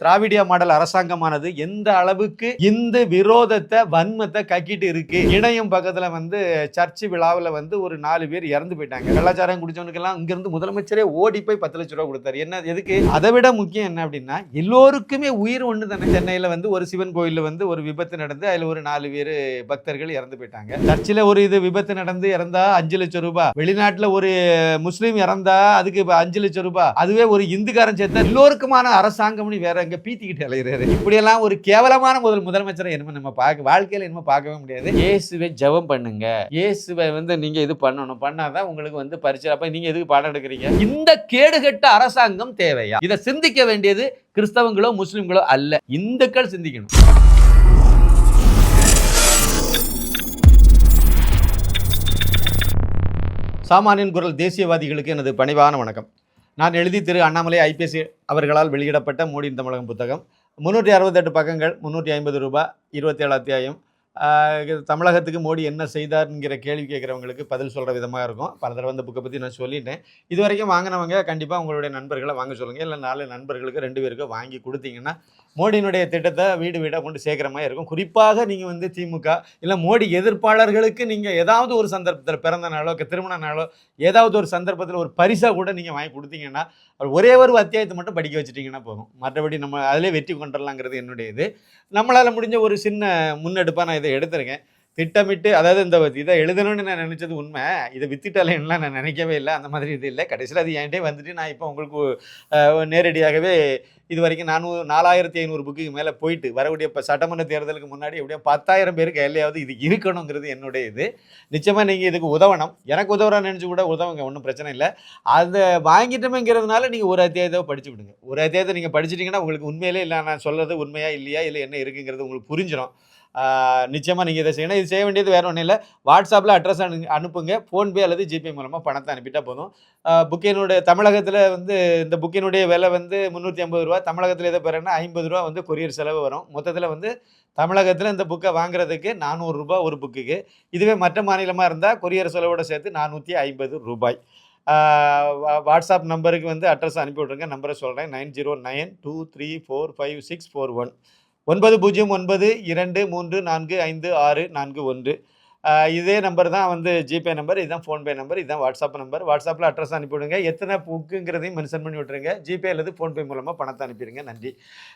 திராவிடிய model அரசாங்கமானது எந்த அளவுக்கு இந்த விரோதத்தை வன்மத்தை கக்கிட்டு இருக்கு? இணையம் பக்கத்துல வந்து சர்ச்சு விழாவில் வந்து ஒரு நாலு பேர் இறந்து போயிட்டாங்க. கலாச்சாரம் குடிச்சவனுக்கெல்லாம் இங்கிருந்து முதலமைச்சரே ஓடி போய் பத்து லட்ச ரூபா கொடுத்தாரு. என்ன எதுக்கு? அதை விட முக்கியம் என்ன அப்படின்னா எல்லோருக்குமே உயிர் ஒன்று தானே சென்னையில் வந்து ஒரு சிவன் கோயிலில் வந்து ஒரு விபத்து நடந்து அதில் ஒரு நாலு பேர் பக்தர்கள் இறந்து போயிட்டாங்க. சர்ச்சில் ஒரு இது விபத்து நடந்து இறந்தா அஞ்சு லட்சம் ரூபாய் வெளிநாட்டில் ஒரு முஸ்லீம் இறந்தா அதுக்கு அஞ்சு லட்சம் ரூபாய் அதுவே ஒரு இந்துக்காரன் சேர்த்தா எல்லோருக்குமான அரசாங்கம்னு வேற எங்க பீத்திக்கிட்டு அலைகிறாரு இப்படியெல்லாம் ஒரு கேவலமான முதல் முதலமைச்சரை என்ன நம்ம பார்க்க வாழ்க்கையில என்ன பார்க்கவே முடியாது. இயேசுவை ஜெபம் பண்ணுங்க. இயேசுவை வந்து நீங்க இது பண்ணணும். பண்ணாதான் உங்களுக்கு வந்து பரிசு அப்ப நீங்க எதுக்கு பாடம் எடுக்கிறீங்க? இந்த கேடுகட்ட அரசாங்கம் தேவையா? இதை சிந்திக்க வேண்டியது கிறிஸ்தவங்களோ முஸ்லிம்களோ அல்ல. இந்துக்கள் சிந்திக்கணும். சாமானியன் குரல் தேசியவாதிகளுக்கு எனது பணிவான வணக்கம். நான் எழுதி திரு அண்ணாமலை ஐபிஎஸ் அவர்களால் வெளியிடப்பட்ட மோடியின் தமிழகம் புத்தகம். முந்நூற்றி அறுபத்தெட்டு பக்கங்கள் முந்நூற்றி ஐம்பது ரூபாய் இருபத்தி ஏழு அத்தியாயம் இது தமிழகத்துக்கு மோடி என்ன செய்தார்ங்கிற கேள்வி கேட்குறவங்களுக்கு பதில் சொல்கிற விதமாக இருக்கும். பல தடவை அந்த புக்கை பற்றி நான் சொல்லிட்டேன். இது வரைக்கும் வாங்கினவங்க கண்டிப்பாக உங்களுடைய நண்பர்களை வாங்க சொல்லுங்கள் இல்லை நாலு நண்பர்களுக்கு ரெண்டு பேருக்கு வாங்கி கொடுத்தீங்கன்னா மோடியினுடைய திட்டத்தை வீடு வீடாக கொண்டு சேர்க்குற மாதிரி இருக்கும். குறிப்பாக நீங்கள் வந்து திமுக இல்லை மோடி எதிர்ப்பாளர்களுக்கு நீங்கள் ஏதாவது ஒரு சந்தர்ப்பத்தில் பிறந்த நாளோ திருமண நாளோ ஏதாவது ஒரு சந்தர்ப்பத்தில் ஒரு பரிசாக கூட நீங்கள் வாங்கி கொடுத்தீங்கன்னா ஒரே ஒரு அத்தியாயத்தை மட்டும் படிக்க வச்சுட்டிங்கன்னா போதும். மற்றபடி நம்ம அதிலே வெற்றி கொண்டுடலாங்கிறது என்னுடைய இது. நம்மளால் முடிஞ்ச ஒரு சின்ன முன்னெடுப்பாக நான் இதை எடுத்திருக்கேன். திட்டமிட்டு அதாவது இந்த இதை எழுதணும்னு நான் நினச்சது உண்மை. இதை வித்துட்டாலேன்னுலாம் நான் நினைக்கவே இல்லை. அந்த மாதிரி இது இல்லை. கடைசியில் அது என்கிட்டே வந்துட்டு நான் இப்போ உங்களுக்கு நேரடியாகவே இது வரைக்கும் நானூறு நாலாயிரத்தி ஐநூறு புக்குக்கு மேலே போயிட்டு வரக்கூடிய இப்போ சட்டமன்ற தேர்தலுக்கு முன்னாடி எப்படியும் பத்தாயிரம் பேருக்கு எல்லையாவது இது இருக்கணுங்கிறது என்னுடைய இது. நிச்சயமாக நீங்கள் இதுக்கு உதவணும். எனக்கு உதவுறா நினச்சி கூட உதவுங்க ஒன்றும் பிரச்சனை இல்லை. அதை வாங்கிட்டோமேங்கிறதுனால நீங்கள் ஒரு அத்தியாயத்தை படிச்சு விடுங்க. ஒரு அத்தியாயத்தை நீங்கள் படிச்சிட்டிங்கன்னா உங்களுக்கு உண்மையிலே இல்லை நான் சொல்கிறது உண்மையாக இல்லையா இல்லை என்ன இருக்குங்கிறது உங்களுக்கு புரிஞ்சிடும் நிச்சயமாக நீங்கள் இதை செய்யணும். இது செய்ய வேண்டியது வேறு ஒன்றும் இல்லை. வாட்ஸ்அப்பில் அட்ரஸ் அனு அனுப்புங்க. ஃபோன்பே அல்லது ஜிபே மூலமாக பணத்தை அனுப்பிட்டா போதும். புக்கினுடைய தமிழகத்தில் வந்து இந்த புக்கினுடைய விலை வந்து முந்நூற்றி ஐம்பது ரூபா. தமிழகத்தில் எதை பெறேன்னா ஐம்பது ரூபா வந்து கொரியர் செலவு வரும். மொத்தத்தில் வந்து தமிழகத்தில் இந்த புக்கை வாங்குறதுக்கு நானூறுரூபா ஒரு புக்குக்கு இதுவே மற்ற மாநிலமாக இருந்தால் கொரியர் செலவோட சேர்த்து நானூற்றி ஐம்பது ரூபாய். வா- வாட்ஸ்அப் நம்பருக்கு வந்து அட்ரஸ் அனுப்பி விட்ருங்க நம்பரை சொல்கிறேன் nine zero nine two three four five six four one. ஒன்பது பூஜ்ஜியம் ஒன்பது இரண்டு மூன்று நான்கு ஐந்து ஆறு நான்கு ஒன்று. இதே நம்பர் தான் வந்து ஜிபே நம்பர் இதுதான் ஃபோன்பே நம்பர் இதுதான் வாட்ஸ்அப் நம்பர் வாட்ஸ்அப்பில் அட்ரஸ் அனுப்பிவிடுங்க. எத்தனை புக்குங்கிறதையும் மென்ஷன் பண்ணி விட்ருங்க ஜிபே அல்லது ஃபோன்பே மூலமாக பணத்தை அனுப்பிடுங்க. நன்றி.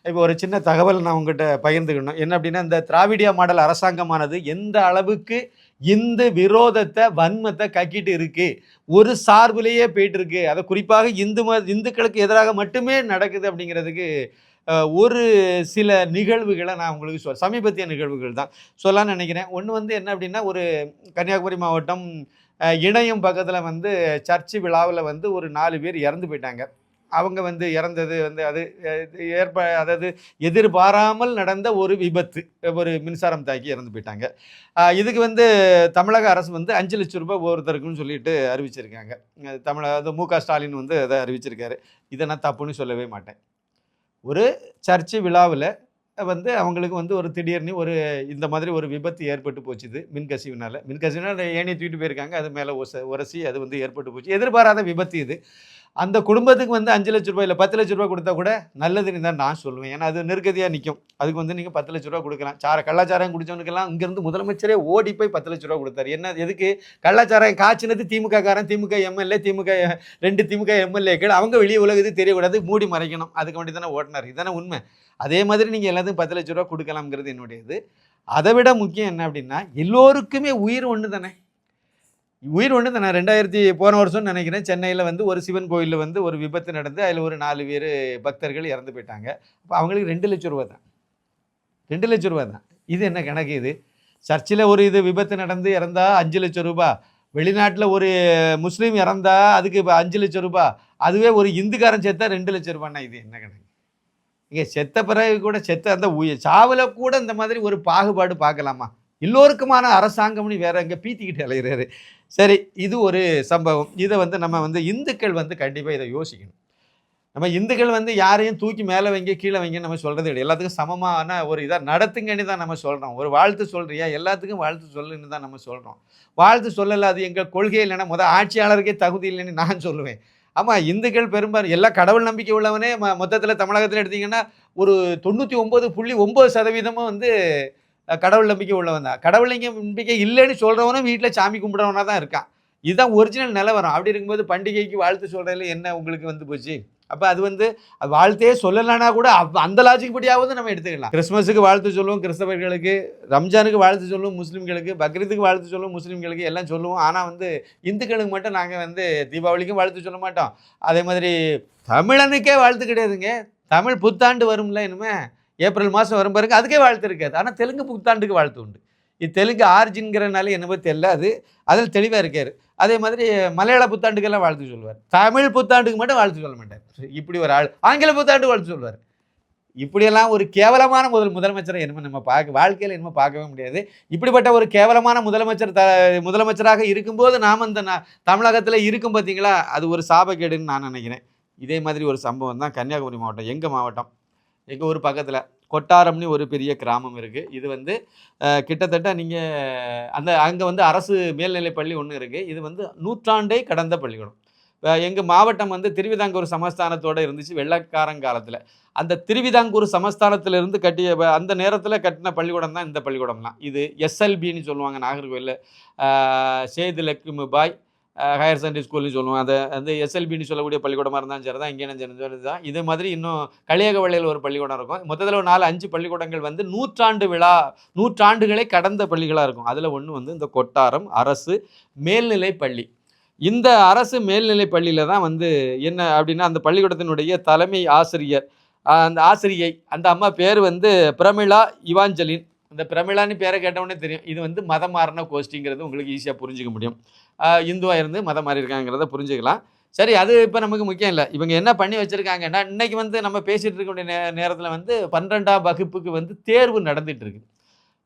இப்போ ஒரு சின்ன தகவல் நான் உங்கள்கிட்ட பகிர்ந்துக்கணும். என்ன அப்படின்னா இந்த திராவிடியா மாடல் அரசாங்கமானது எந்த அளவுக்கு இந்த விரோதத்தை வன்மத்தை கக்கிட்டு இருக்கு? ஒரு சார்பிலேயே போயிட்டு இருக்கு. அதை குறிப்பாக இந்து ம இந்துக்களுக்கு எதிராக மட்டுமே நடக்குது அப்படிங்கிறதுக்கு ஒரு சில நிகழ்வுகளை நான் உங்களுக்கு சொல் சமீபத்திய நிகழ்வுகள் தான் சொல்லலாம்னு நினைக்கிறேன். ஒன்று வந்து என்ன அப்படின்னா ஒரு கன்னியாகுமரி மாவட்டம் இணையம் பக்கத்தில் வந்து சர்ச்சு விழாவில் வந்து ஒரு நாலு பேர் இறந்து போயிட்டாங்க. அவங்க வந்து இறந்தது வந்து அது ஏற்ப அதாவது எதிர்பாராமல் நடந்த ஒரு விபத்து ஒரு மின்சாரம் தாக்கி இறந்து போயிட்டாங்க. இதுக்கு வந்து தமிழக அரசு வந்து அஞ்சு லட்சம் ரூபாய் ஒருத்தருக்குன்னு சொல்லிட்டு அறிவிச்சிருக்காங்க. தமிழ தமிழக அது மு க ஸ்டாலின் வந்து அதை அறிவிச்சிருக்காரு. இதை நான் தப்புன்னு சொல்லவே மாட்டேன். ஒரு சர்ச்சு விழாவில் வந்து அவங்களுக்கு வந்து ஒரு திடீர்னு ஒரு இந்த மாதிரி ஒரு விபத்து ஏற்பட்டு போச்சுது மின்கசிவினால். மின்கசிவினால் ஏணியை தூக்கிட்டு போயிருக்காங்க. அது மேலே ஒச உரசி அது வந்து ஏற்பட்டு போச்சு. எதிர்பாராத விபத்து இது. அந்த குடும்பத்துக்கு வந்து அஞ்சு லட்ச ரூபாய் இல்லை பத்து லட்ச ரூபாய் கொடுத்தா கூட நல்லதுன்னு தான் நான் சொல்லுவேன். ஏன்னா அது நெருக்கதியாக நிற்கும் அதுக்கு வந்து நீங்கள் பத்து லட்ச ரூபா கொடுக்கலாம். சார கள்ளாச்சாரம் குடிச்சவனுக்கெல்லாம் இங்கேருந்து முதலமைச்சரே ஓடி போய் பத்து லட்ச ரூபா கொடுத்தாரு. என்ன எதுக்கு? கள்ளாச்சாரம் காய்ச்சினது திமுக காரன் திமுக எம்எல்ஏ திமுக ரெண்டு திமுக எம்எல்ஏக்கள் அவங்க வெளியே உலகத்துக்கு தெரியக்கூடாது மூடி மறைக்கணும். அதுக்கு வேண்டி தானே ஓட்டினார். இதுதானே உண்மை. அதே மாதிரி நீங்கள் எல்லாத்துக்கும் பத்து லட்ச ரூபா கொடுக்கலாம்ங்கிறது என்னுடைய இது அதை விட முக்கியம் என்ன அப்படின்னா எல்லோருக்குமே உயிர் ஒன்று தானே உயிர் ஒன்று நான் ரெண்டாயிரத்தி போன வருஷம்னு நினைக்கிறேன். சென்னையில் வந்து ஒரு சிவன் கோயிலில் வந்து ஒரு விபத்து நடந்து அதில் ஒரு நாலு பேர் பக்தர்கள் இறந்து போயிட்டாங்க. அப்போ அவங்களுக்கு ரெண்டு லட்ச ரூபா தான். ரெண்டு லட்ச ரூபா தான். இது என்ன கணக்கு இது? சர்ச்சில் ஒரு இது விபத்து நடந்து இறந்தால் அஞ்சு லட்சம் ரூபா. வெளிநாட்டில் ஒரு முஸ்லீம் இறந்தால் அதுக்கு இப்போ அஞ்சு லட்சம் ரூபா. அதுவே ஒரு இந்துக்காரன் செத்தா ரெண்டு லட்சம் ரூபான்னா இது என்ன கணக்கு? இங்கே செத்த பிறகு கூட செத்த அந்த உயிர் சாவில் கூட இந்த மாதிரி ஒரு பாகுபாடு பார்க்கலாமா? எல்லோருக்குமான அரசாங்கம்னு வேற எங்கே பீத்திக்கிட்டு அலைகிறாரு சரி இது ஒரு சம்பவம். இதை வந்து நம்ம வந்து இந்துக்கள் வந்து கண்டிப்பாக இதை யோசிக்கணும். நம்ம இந்துக்கள் வந்து யாரையும் தூக்கி மேலே வைங்க கீழே வைங்க நம்ம சொல்கிறது இல்லை எல்லாத்துக்கும் சமமான ஒரு இதாக நடத்துங்கன்னு தான் நம்ம சொல்கிறோம் ஒரு வாழ்த்து சொல்கிறியா எல்லாத்துக்கும் வாழ்த்து சொல்லுன்னு தான் நம்ம சொல்கிறோம் வாழ்த்து சொல்லலை அது எங்கள் கொள்கை இல்லைன்னா முதல் ஆட்சியாளருக்கே தகுதி இல்லைன்னு நான் சொல்லுவேன். ஆமாம் இந்துக்கள் பெரும்பாலும் எல்லா கடவுள் நம்பிக்கை உள்ளவனே ம மொத்தத்தில் தமிழகத்தில் எடுத்தீங்கன்னா ஒரு தொண்ணூற்றி ஒம்பது புள்ளி ஒம்பது சதவீதமும் வந்து கடவுள் நம்பிக்கை உள்ளவன் தான். கடவுள் நம்பிக்கை இல்லைன்னு சொல்கிறவனும் வீட்டில் சாமி கும்பிட்றவனாக தான் இருக்கான். இதுதான் ஒரிஜினல் நிலவரம். அப்படி இருக்கும்போது பண்டிகைக்கு வாழ்த்து சொல்கிறதுல என்ன உங்களுக்கு வந்து போச்சு? அப்போ அது வந்து வாழ்த்தையே சொல்லலைன்னா கூட அந்த லாஜிக் படியாவது நம்ம எடுத்துக்கலாம். கிறிஸ்மஸுக்கு வாழ்த்து சொல்லுவோம் கிறிஸ்தவர்களுக்கு ரம்ஜானுக்கு வாழ்த்து சொல்லுவோம் முஸ்லீம்களுக்கு பக்ரீத்துக்கு வாழ்த்து சொல்லுவோம் முஸ்லீம்களுக்கு எல்லாம் சொல்லுவோம். ஆனால் வந்து இந்துக்களுக்கு மட்டும் நாங்கள் வந்து தீபாவளிக்கும் வாழ்த்து சொல்ல மாட்டோம். அதே மாதிரி தமிழனுக்கே வாழ்த்து கிடையாதுங்க. தமிழ் புத்தாண்டு வரும்ல இனிமே. ஏப்ரல் மாதம் வரும் பாருங்க அதுக்கே வாழ்த்து இருக்காது. ஆனால் தெலுங்கு புத்தாண்டுக்கு வாழ்த்து உண்டு. இது தெலுங்கு ஆர்ஜின்கிறனால என்னவோ தெரியல அது. அதில் தெளிவாக இருக்கார். அதே மாதிரி மலையாள புத்தாண்டுக்கெல்லாம் வாழ்த்து சொல்லுவார். தமிழ் புத்தாண்டுக்கு மட்டும் வாழ்த்து சொல்ல மாட்டார். இப்படி ஒரு ஆள் ஆங்கில புத்தாண்டு வாழ்த்து சொல்லுவார். இப்படியெல்லாம் ஒரு கேவலமான முதல் முதலமைச்சரை என்னமோ நம்ம பார்க்க வாழ்க்கையில் என்னமோ பார்க்கவே முடியாது. இப்படிப்பட்ட ஒரு கேவலமான முதலமைச்சர் த முதலமைச்சராக இருக்கும்போது நாம் இந்த தமிழகத்தில் இருக்கும் பார்த்தீங்களா அது ஒரு சாபக்கேடுன்னு நான் நினைக்கிறேன். இதே மாதிரி ஒரு சம்பவம் தான் கன்னியாகுமரி மாவட்டம் எங்கள் மாவட்டம்? எங்கள் ஊர் பக்கத்தில். கொட்டாரம்னு ஒரு பெரிய கிராமம் இருக்குது இது வந்து கிட்டத்தட்ட நீங்கள் அந்த அங்கே வந்து அரசு மேல்நிலை பள்ளி ஒன்று இருக்குது இது வந்து நூற்றாண்டை கடந்த பள்ளிக்கூடம். எங்கள் மாவட்டம் வந்து திருவிதாங்கூர் சமஸ்தானத்தோடு இருந்துச்சு வெள்ளக்காரங்காலத்தில். அந்த திருவிதாங்கூர் சமஸ்தானத்திலிருந்து கட்டிய அந்த நேரத்தில் கட்டின பள்ளிக்கூடம் தான் இந்த பள்ளிக்கூடம்லாம். இது எஸ்எல்பின்னு சொல்லுவாங்க நாகர்கோவிலில். சேது லக்ஷ்மி பாய் ஹையர் செகண்டரி ஸ்கூல்னு சொல்லுவோம். அதை வந்து எஸ்எல்பின்னு சொல்லக்கூடிய பள்ளிக்கூடமாக இருந்தாலும் சரி தான் இங்கே சரி தான். இது மாதிரி இன்னும் களியகவள்ளியில் ஒரு பள்ளிக்கூடம் இருக்கும். மொத்தத்தில் ஒரு நாலு அஞ்சு பள்ளிக்கூடங்கள் வந்து நூற்றாண்டு விழா நூற்றாண்டுகளை கடந்த பள்ளிகளாக இருக்கும். அதில் ஒன்று வந்து இந்த கொட்டாரம் அரசு மேல்நிலை பள்ளி. இந்த அரசு மேல்நிலை பள்ளியில் தான் வந்து என்ன அப்படின்னா அந்த பள்ளிக்கூடத்தினுடைய தலைமை ஆசிரியர் அந்த ஆசிரியை அந்த அம்மா பேர் வந்து பிரமிளா இவாஞ்சலின். அந்த பிரமிளான்னு பேரை கேட்டவொடனே தெரியும். இது வந்து மதம் மாறின கோஷ்டிங்கிறது உங்களுக்கு ஈஸியாக புரிஞ்சிக்க முடியும். இந்துவாக இருந்து மதம் மாறி இருக்காங்கிறத புரிஞ்சுக்கலாம். சரி அது இப்போ நமக்கு முக்கியம் இல்லை. இவங்க என்ன பண்ணி வச்சுருக்காங்கன்னா இன்னைக்கு வந்து நம்ம பேசிகிட்டு இருக்க வேண்டிய நே நேரத்தில் வந்து பன்னிரெண்டாம் வகுப்புக்கு வந்து தேர்வு நடந்துகிட்டு இருக்கு.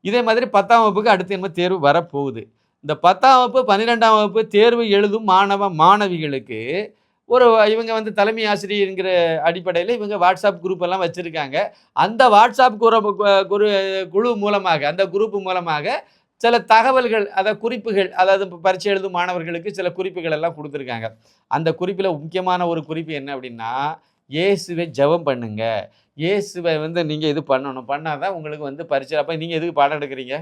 இதே மாதிரி பத்தாம் வகுப்புக்கு அடுத்து என்ன தேர்வு வரப்போகுது. இந்த பத்தாம் வகுப்பு பன்னிரெண்டாம் வகுப்பு தேர்வு எழுதும் மாணவ மாணவிகளுக்கு ஒரு இவங்க வந்து தலைமை ஆசிரியர்ங்கிற அடிப்படையில் இவங்க வாட்ஸ்அப் குரூப் எல்லாம் வச்சுருக்காங்க. அந்த வாட்ஸ்அப் குரு குரு குழு மூலமாக அந்த குரூப் மூலமாக சில தகவல்கள் அதாவது குறிப்புகள் அதாவது இப்போ பரீட்சை எழுதும் மாணவர்களுக்கு சில குறிப்புகள் எல்லாம் கொடுத்துருக்காங்க. அந்த குறிப்பில் முக்கியமான ஒரு குறிப்பு என்ன அப்படின்னா இயேசுவை ஜெபம் பண்ணுங்க. இயேசுவை வந்து நீங்கள் இது பண்ணணும். பண்ணாதான் உங்களுக்கு வந்து பரீட்சை அப்போ நீங்கள் எதுக்கு பாடம் எடுக்கிறீங்க?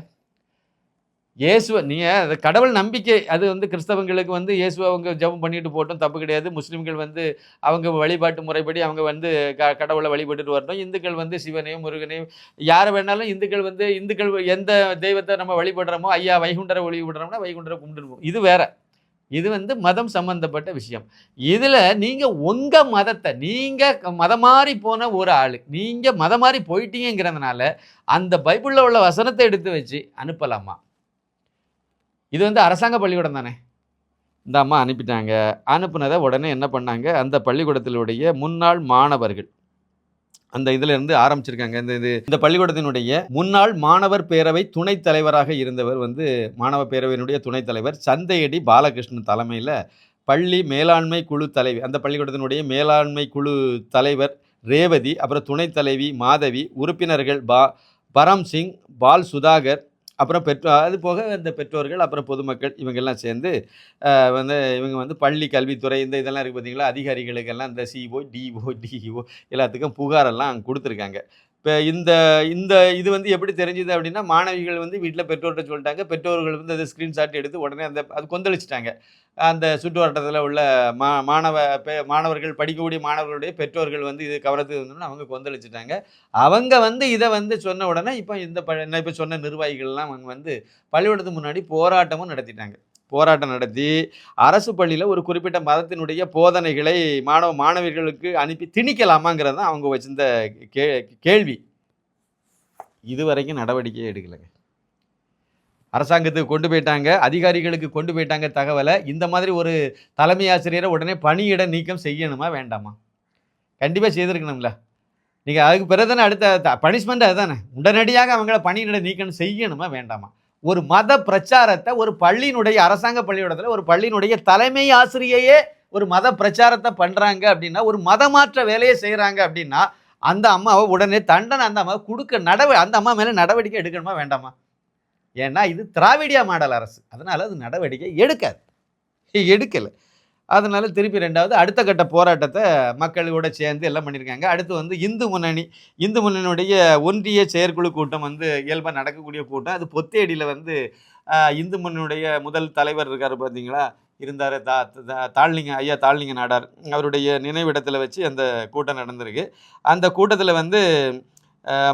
இயேசுவை நீங்கள் அது கடவுள் நம்பிக்கை. அது வந்து கிறிஸ்தவங்களுக்கு வந்து இயேசுவை அவங்க ஜெபம் பண்ணிட்டு போட்டோம் தப்பு கிடையாது. முஸ்லீம்கள் வந்து அவங்க வழிபாட்டு முறைப்படி அவங்க வந்து க கடவுளை வழிபட்டுட்டு வரட்டும். இந்துக்கள் வந்து சிவனையும் முருகனையும் யாரை வேணாலும் இந்துக்கள் வந்து இந்துக்கள் எந்த தெய்வத்தை நம்ம வழிபடுறோமோ ஐயா வைகுண்டரை வழிபடுறோம்னா வைகுண்டரை கும்பிட்டுருப்போம் இது வேற. இது வந்து மதம் சம்பந்தப்பட்ட விஷயம். இதில் நீங்கள் உங்கள் மதத்தை நீங்கள் மதம் மாறி போன ஒரு ஆள் நீங்கள் மதம் மாறி போயிட்டீங்கிறதுனால அந்த பைபிளில் உள்ள வசனத்தை எடுத்து வச்சு அனுப்பலாமா? இது வந்து அரசாங்க பள்ளிக்கூடம் தானே? இந்த அம்மா அனுப்பிட்டாங்க. அனுப்புனதை உடனே என்ன பண்ணாங்க? அந்த பள்ளிக்கூடத்தினுடைய முன்னாள் மாணவர்கள். அந்த இதுல இருந்து ஆரம்பிச்சிருக்காங்க. இந்த இது இந்த பள்ளிக்கூடத்தினுடைய முன்னாள் மாணவர் பேரவை துணைத் தலைவராக இருந்தவர் வந்து மாணவ பேரவையினுடைய துணைத் தலைவர் சந்தையடி பாலகிருஷ்ணன் தலைமையில் பள்ளி மேலாண்மை குழு தலைவி அந்த பள்ளிக்கூடத்தினுடைய மேலாண்மை குழு தலைவர் ரேவதி அப்புறம் துணைத் தலைவி மாதவி உறுப்பினர்கள் பா பரம் சிங் பால் சுதாகர் அப்புறம் பெற்றோர் அது போக இந்த பெற்றோர்கள் அப்புறம் பொதுமக்கள் இவங்கெல்லாம் சேர்ந்து வந்து இவங்க வந்து பள்ளி கல்வித்துறை இந்த இதெல்லாம் இருக்குது பார்த்தீங்களா? அதிகாரிகளுக்கெல்லாம் இந்த சிஓ டிஓ டிஇஓ எல்லாத்துக்கும் புகாரெல்லாம் கொடுத்துருக்காங்க. இப்போ இந்த இந்த இது வந்து எப்படி தெரிஞ்சுது அப்படின்னா மாணவிகள் வந்து வீட்டில் பெற்றோர்கிட்ட சொல்லிட்டாங்க. பெற்றோர்கள் வந்து அதை ஸ்க்ரீன்ஷாட் எடுத்து உடனே அந்த அது கொந்தளிச்சிட்டாங்க. அந்த சுற்றுவட்டத்தில் உள்ள மா மாணவ பெ மாணவர்கள் படிக்கக்கூடிய மாணவர்களுடைய பெற்றோர்கள் வந்து இது கவனத்துக்கு வந்தோம்னா அவங்க கொந்தளிச்சிட்டாங்க. அவங்க வந்து இதை வந்து சொன்ன உடனே இப்போ இந்த ப இப்போ சொன்ன நிர்வாகிகள்லாம் அவங்க வந்து பள்ளிக்கூடத்துக்கு முன்னாடி போராட்டமும் நடத்திட்டாங்க. போராட்டம் நடத்தி அரசு பள்ளியில் ஒரு குறிப்பிட்ட மதத்தினுடைய போதனைகளை மாணவ மாணவிகளுக்கு அனுப்பி திணிக்கலாமாங்கிறது தான் அவங்க வச்சிருந்த கே கேள்வி. இதுவரைக்கும் நடவடிக்கையே எடுக்கலைங்க. அரசாங்கத்துக்கு கொண்டு போயிட்டாங்க அதிகாரிகளுக்கு கொண்டு போயிட்டாங்க தகவலை இந்த மாதிரி ஒரு தலைமை ஆசிரியரை உடனே பணியிட நீக்கம் செய்யணுமா வேண்டாமா? கண்டிப்பாக செய்திருக்கணும்ல. நீங்கள் அதுக்கு பிறகு தானே அடுத்த பனிஷ்மெண்ட் அதுதானே. உடனடியாக அவங்கள பணியிட நீக்கம் செய்யணுமா வேண்டாமா? ஒரு மத பிரச்சாரத்தை ஒரு பள்ளியினுடைய அரசாங்க பள்ளிக்கூடத்தில் ஒரு பள்ளியினுடைய தலைமை ஆசிரியையே ஒரு மத பிரச்சாரத்தை பண்ணுறாங்க அப்படின்னா ஒரு மதமாற்ற வேலையை செய்கிறாங்க அப்படின்னா அந்த அம்மாவை உடனே தண்டனை அந்த அம்மாவை கொடுக்க நடவ அந்த அம்மா மேலே நடவடிக்கை எடுக்கணுமா வேண்டாமா? ஏன்னா இது திராவிடியா மாடல் அரசு. அதனால் அது நடவடிக்கை எடுக்காது. எடுக்கலை. அதனால் திருப்பி ரெண்டாவது அடுத்த கட்ட போராட்டத்தை மக்களோட சேர்ந்து எல்லாம் பண்ணியிருக்காங்க. அடுத்து வந்து இந்து முன்னணி. இந்து முன்னணியுடைய ஒன்றிய செயற்குழு கூட்டம் வந்து இயல்பாக நடக்கக்கூடிய கூட்டம். அது பொத்தேடியில் வந்து இந்து முன்னணியுடைய முதல் தலைவர் இருக்கார் பார்த்தீங்களா இருந்தார் தா தா- தாழ்லிங்க ஐயா தாழ்லிங்க நாடார். அவருடைய நினைவிடத்தில் வச்சு அந்த கூட்டம் நடந்திருக்கு. அந்த கூட்டத்தில் வந்து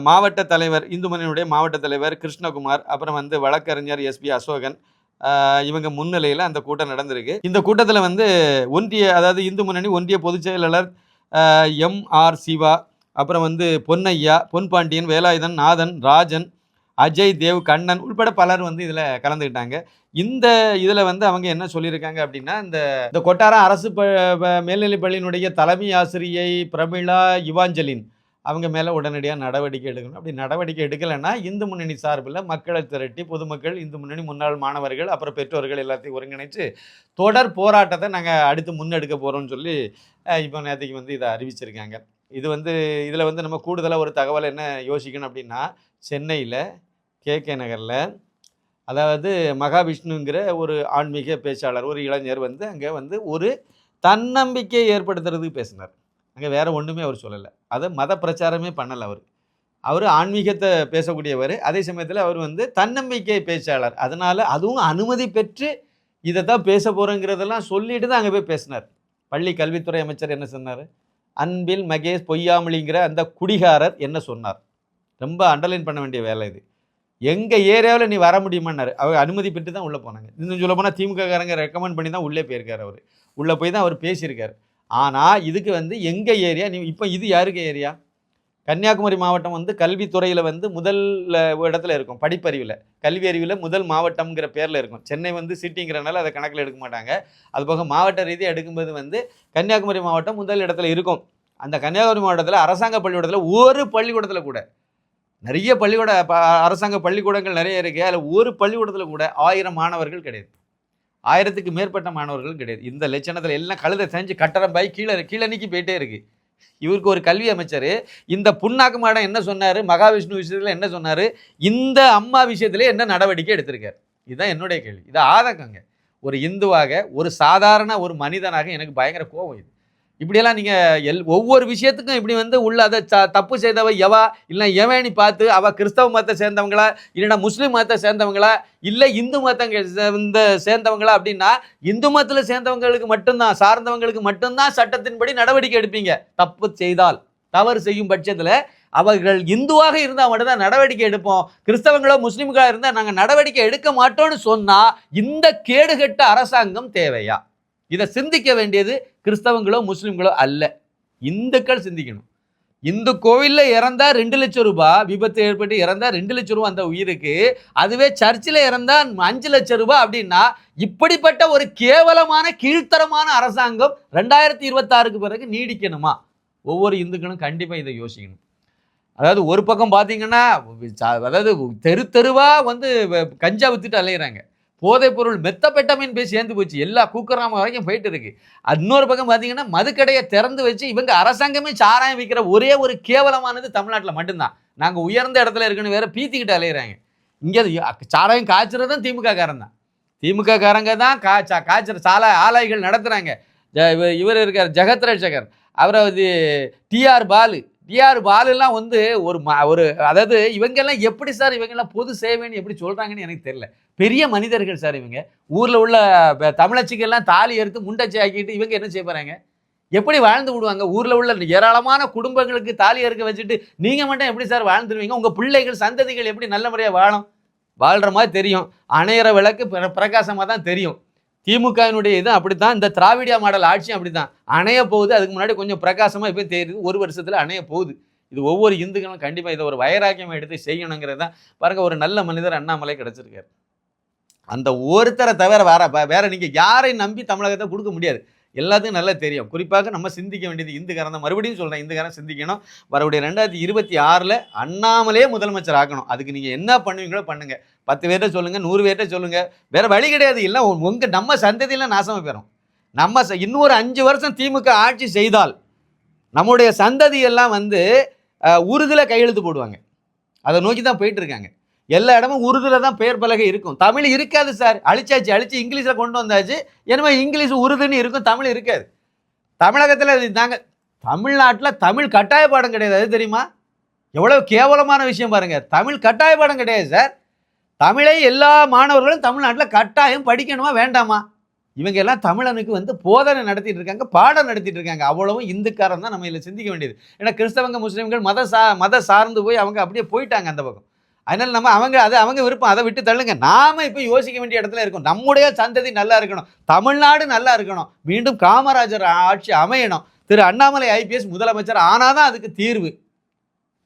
மாவட்ட தலைவர் இந்துமணியினுடைய மாவட்ட தலைவர் கிருஷ்ணகுமார் அப்புறம் வந்து வழக்கறிஞர் எஸ்பி அசோகன் இவங்க முன்னிலையில் அந்த கூட்டம் நடந்திருக்கு. இந்த கூட்டத்தில் வந்து ஒன்றிய அதாவது இந்து முன்னணி ஒன்றிய பொதுச் செயலாளர் எம் ஆர் சிவா அப்புறம் வந்து பொன்னையா பொன்பாண்டியன் வேலாயுதன் நாதன் ராஜன் அஜய் தேவ் கண்ணன் உட்பட பலர் வந்து இதில் கலந்துக்கிட்டாங்க. இந்த இதில் வந்து அவங்க என்ன சொல்லியிருக்காங்க அப்படின்னா இந்த இந்த கொட்டாரம் அரசு ப மேல்நிலைப் பள்ளியினுடைய தலைமை ஆசிரியை பிரமிளா யுவாஞ்சலின் அவங்க மேலே உடனடியாக நடவடிக்கை எடுக்கணும். அப்படி நடவடிக்கை எடுக்கலைன்னா இந்து முன்னணி சார்பில் மக்களை திரட்டி பொதுமக்கள் இந்து முன்னணி முன்னாள் மாணவர்கள் அப்புறம் பெற்றோர்கள் எல்லாத்தையும் ஒருங்கிணைச்சு தொடர் போராட்டத்தை நாங்கள் அடுத்து முன்னெடுக்க போகிறோம்னு சொல்லி இப்போ நேற்றுக்கு வந்து இதை அறிவிச்சிருக்காங்க. இது வந்து இதில் வந்து நம்ம கூடுதலாக ஒரு தகவல் என்ன யோசிக்கணும் அப்படின்னா சென்னையில் கே. கே. நகரில் அதாவது மகாவிஷ்ணுங்கிற ஒரு ஆன்மீக பேச்சாளர் ஒரு இளைஞர் வந்து அங்கே வந்து ஒரு தன்னம்பிக்கையை ஏற்படுத்துறதுக்கு பேசினார். அங்கே வேறு ஒன்றுமே அவர் சொல்லலை. அதை மத பிரச்சாரமே பண்ணலை அவர். அவர் ஆன்மீகத்தை பேசக்கூடியவர். அதே சமயத்தில் அவர் வந்து தன்னம்பிக்கை பேச்சாளர். அதனால் அதுவும் அனுமதி பெற்று இதை தான் பேச போகிறோங்கிறதெல்லாம் சொல்லிட்டு தான் அங்கே போய் பேசினார். பள்ளி கல்வித்துறை அமைச்சர் என்ன சொன்னார்? அன்பில் மகேஷ் பொய்யாமலிங்கிற அந்த குடிகாரர் என்ன சொன்னார்? ரொம்ப அண்டர்லைன் பண்ண வேண்டிய வேலை இது. எங்கள் ஏரியாவில் நீ வர முடியுமான்னாரு? அவர் அனுமதி பெற்று தான் உள்ளே போனாங்க. இன்னும் சொல்ல போனால் திமுககாரங்க ரெக்கமெண்ட் பண்ணி தான் உள்ளே போயிருக்கார் அவர். உள்ளே போய் தான் அவர் பேசியிருக்காரு. ஆனால் இதுக்கு வந்து எங்கள் ஏரியா? நீ இப்போ இது யாருக்கு ஏரியா? கன்னியாகுமரி மாவட்டம் வந்து கல்வித்துறையில் வந்து முதல் இடத்துல இருக்கும் படிப்பறிவில். கல்வி அறிவில் முதல் மாவட்டம்ங்கிற பேரில் இருக்கும். சென்னை வந்து சிட்டிங்கிறனால அதை கணக்கில் எடுக்க மாட்டாங்க. அது போக மாவட்ட ரீதியாக எடுக்கும்போது வந்து கன்னியாகுமரி மாவட்டம் முதல் இடத்துல இருக்கும். அந்த கன்னியாகுமரி மாவட்டத்தில் அரசாங்க பள்ளிக்கூடத்தில் ஒரு பள்ளிக்கூடத்தில் கூட நிறைய பள்ளிக்கூட அரசாங்க பள்ளிக்கூடங்கள் நிறைய இருக்குது அதில் ஒரு பள்ளிக்கூடத்தில் கூட ஆயிரம் மாணவர்கள் கிடையாது. ஆயிரத்துக்கு மேற்பட்ட மாணவர்கள் கிடையாது. இந்த லட்சணத்தில் எல்லாம் கழுதை செஞ்சு கட்டடம் பாய் கீழே கீழே நீக்கி போயிட்டே இருக்கு. இவருக்கு ஒரு கல்வி அமைச்சர் இந்த புண்ணாக்கு மாடம் என்ன சொன்னார் மகாவிஷ்ணு விஷயத்தில் என்ன சொன்னார் இந்த அம்மா விஷயத்துல என்ன நடவடிக்கை எடுத்திருக்கார்? இதுதான் என்னுடைய கேள்வி. இது ஆதங்கங்க. ஒரு இந்துவாக ஒரு சாதாரண ஒரு மனிதனாக எனக்கு பயங்கர கோபம் இது. இப்படியெல்லாம் நீங்கள் எல் ஒவ்வொரு விஷயத்துக்கும் இப்படி வந்து உள்ள அதை ச தப்பு செய்தவ எவா? இல்லை எவனி பார்த்து அவ கிறிஸ்தவ மதத்தை சேர்ந்தவங்களா? இல்லைன்னா முஸ்லீம் மதத்தை சேர்ந்தவங்களா? இல்லை இந்து மதம் சேர்ந்த சேர்ந்தவங்களா? அப்படின்னா இந்து மதத்தில் சேர்ந்தவங்களுக்கு மட்டும்தான் சார்ந்தவங்களுக்கு மட்டும்தான் சட்டத்தின்படி நடவடிக்கை எடுப்பீங்க. தப்பு செய்தால் தவறு செய்யும் பட்சத்தில் அவர்கள் இந்துவாக இருந்தால் மட்டும்தான் நடவடிக்கை எடுப்போம். கிறிஸ்தவங்களோ முஸ்லீம்களோ இருந்தால் நாங்கள் நடவடிக்கை எடுக்க மாட்டோம்னு சொன்னால் இந்த கேடுகட்ட அரசாங்கம் தேவையா? இதை சிந்திக்க வேண்டியது கிறிஸ்தவங்களோ முஸ்லீம்களோ அல்ல. இந்துக்கள் சிந்திக்கணும். இந்து கோவிலில் இறந்தால் ரெண்டு லட்சம் ரூபாய் விபத்து ஏற்பட்டு இறந்தால் ரெண்டு லட்சம் ரூபாய் அந்த உயிருக்கு. அதுவே சர்ச்சில் இறந்தால் அஞ்சு லட்சம் ரூபாய் அப்படின்னா இப்படிப்பட்ட ஒரு கேவலமான கீழ்த்தரமான அரசாங்கம் ரெண்டாயிரத்தி இருபத்தாறுக்கு பிறகு நீடிக்கணுமா? ஒவ்வொரு இந்துக்களும் கண்டிப்பாக இதை யோசிக்கணும். அதாவது ஒரு பக்கம் பார்த்தீங்கன்னா அதாவது தெரு தெருவாக வந்து கஞ்சா வித்துட்டு அலையிறாங்க. போதைப் பொருள் மெத்தப்பெட்டமின் போய் சேர்ந்து போச்சு. எல்லா கூக்கராம வரைக்கும் போயிட்டு இருக்கு இன்னொரு பக்கம் பார்த்தீங்கன்னா மதுக்கடையை திறந்து வச்சு இவங்க அரசாங்கமே சாராயம் விற்கிற ஒரே ஒரு கேவலமானது தமிழ்நாட்டில் மட்டும்தான். நாங்கள் உயர்ந்த இடத்துல இருக்குன்னு வேற பீத்திக்கிட்டு அலையிறாங்க. இங்கே சாராயம் காய்ச்சறதும் திமுக காரன் தான். திமுக காரங்க தான் கா சா- காய்ச்சற சாலை ஆலைகள் நடத்துகிறாங்க இவர் இருக்கார் ஜெகத்ரட்சகர் அவரை டிஆர் பாலு. டிஆர் பாலுலாம் வந்து ஒரு ஒரு அதாவது இவங்கெல்லாம் எப்படி சார் இவங்கெல்லாம் பொது சேவைன்னு எப்படி சொல்கிறாங்கன்னு எனக்கு தெரியல. பெரிய மனிதர்கள் சார் இவங்க. ஊரில் உள்ள தமிழச்சிக்கெல்லாம் தாலி எடுத்து முண்டச்சி ஆக்கிட்டு இவங்க என்ன செய்ய போகிறாங்க எப்படி வாழ்ந்து விடுவாங்க? ஊரில் உள்ள ஏராளமான குடும்பங்களுக்கு தாலி அறுக்க வச்சுட்டு நீங்கள் மட்டும் எப்படி சார் வாழ்ந்துருவீங்க? உங்கள் பிள்ளைகள் சந்ததிகள் எப்படி நல்ல முறையாக வாழும்? வாழ்கிற மாதிரி தெரியும். அணையிற விளக்கு பிர பிரகாசமாக தான் தெரியும். திமுகவினுடைய இது அப்படித்தான். இந்த திராவிடியா மாடல் ஆட்சியும் அப்படித்தான். அணைய போகுது அதுக்கு முன்னாடி கொஞ்சம் பிரகாசமாக இப்போ தெரியுது. ஒரு வருஷத்தில் அணைய போகுது. இது ஒவ்வொரு இந்துக்களும் கண்டிப்பாக இதை ஒரு வைராக்கியம் எடுத்து செய்யணுங்கிறது தான். பாருங்க ஒரு நல்ல மனிதர் அண்ணாமலை கிடச்சிருக்காரு. அந்த ஒருத்தரை தவிர வேற வேற நீங்கள் யாரையும் நம்பி தமிழகத்தை கொடுக்க முடியாது. எல்லாத்துக்கும் நல்லா தெரியும். குறிப்பாக நம்ம சிந்திக்க வேண்டியது இந்துக்காரன் தான். மறுபடியும் சொல்கிறேன் இந்துக்காரன் சிந்திக்கணும். வரக்கூடிய ரெண்டாயிரத்தி இருபத்தி ஆறில் அண்ணாமலே முதலமைச்சர் ஆக்கணும் அதுக்கு நீங்கள் என்ன பண்ணுவீங்களோ பண்ணுங்கள் பத்து பேர்கிட்ட சொல்லுங்கள் நூறு பேர்கிட்ட சொல்லுங்கள் வேறு வழி கிடையாது. இல்லை உங்கள் நம்ம சந்ததியெல்லாம் நாசமாக போயிடும் நம்ம ச- இன்னொரு அஞ்சு வருஷம் திமுக ஆட்சி செய்தால் நம்முடைய சந்ததியெல்லாம் வந்து உருதில் உறுதியில் கையெழுத்து போடுவாங்க. அதை நோக்கி தான் போயிட்டுருக்காங்க எல்லா இடமும் உருதுல தான் பெயர் பலகை இருக்கும். தமிழ் இருக்காது சார். அழிச்சாச்சு அழிச்சு இங்கிலீஷில் கொண்டு வந்தாச்சு. என்னமோ இங்கிலீஷ் உருதுன்னு இருக்கும். தமிழ் இருக்காது. தமிழகத்தில் நாங்கள் தமிழ்நாட்டில் தமிழ் கட்டாய பாடம் கிடையாது. அது தெரியுமா? எவ்வளோ கேவலமான விஷயம் பாருங்கள் தமிழ் கட்டாய பாடம் கிடையாது சார். தமிழை எல்லா மாணவர்களும் தமிழ்நாட்டில் கட்டாயம் படிக்கணுமா வேண்டாமா? இவங்க எல்லாம் தமிழனுக்கு வந்து போதனை நடத்திட்டு இருக்காங்க பாடம் நடத்திட்டு இருக்காங்க அவ்வளவும் இந்துக்காரன் தான் நம்ம இதில் சிந்திக்க வேண்டியது. ஏன்னா கிறிஸ்தவங்க முஸ்லீம்கள் மத சா மத சார்ந்து போய் அவங்க அப்படியே போயிட்டாங்க அந்த பக்கம். அதனால நம்ம அவங்க அது அவங்க விருப்பம். அதை விட்டு தள்ளுங்க. நாம இப்போ யோசிக்க வேண்டிய இடத்துல இருக்கும். நம்முடைய சந்ததி நல்லா இருக்கணும். தமிழ்நாடு நல்லா இருக்கணும். மீண்டும் காமராஜர் ஆட்சி அமையணும். திரு அண்ணாமலை ஐபிஎஸ் முதலமைச்சர் ஆனாதான் அதுக்கு தீர்வு.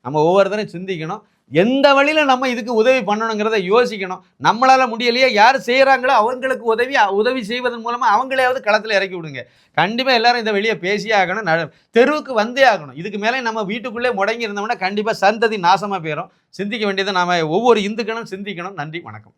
நம்ம ஒவ்வொருத்தரும் சிந்திக்கணும். எந்த வழியில் நம்ம இதுக்கு உதவி பண்ணணுங்கிறத யோசிக்கணும். நம்மளால் முடியலையே யார் செய்கிறாங்களோ அவங்களுக்கு உதவி உதவி செய்வதன் மூலமாக அவங்களையாவது களத்தில் இறக்கி விடுங்க. கண்டிப்பாக எல்லாரும் இந்த வெளியே பேசியே ஆகணும். தெருவுக்கு வந்தே ஆகணும். இதுக்கு மேலே நம்ம வீட்டுக்குள்ளே முடங்கி இருந்தோம்னா கண்டிப்பாக சந்ததி நாசமாக போயிடும் சிந்திக்க வேண்டியதை நாம் ஒவ்வொரு இந்துக்களும் சிந்திக்கணும். நன்றி வணக்கம்.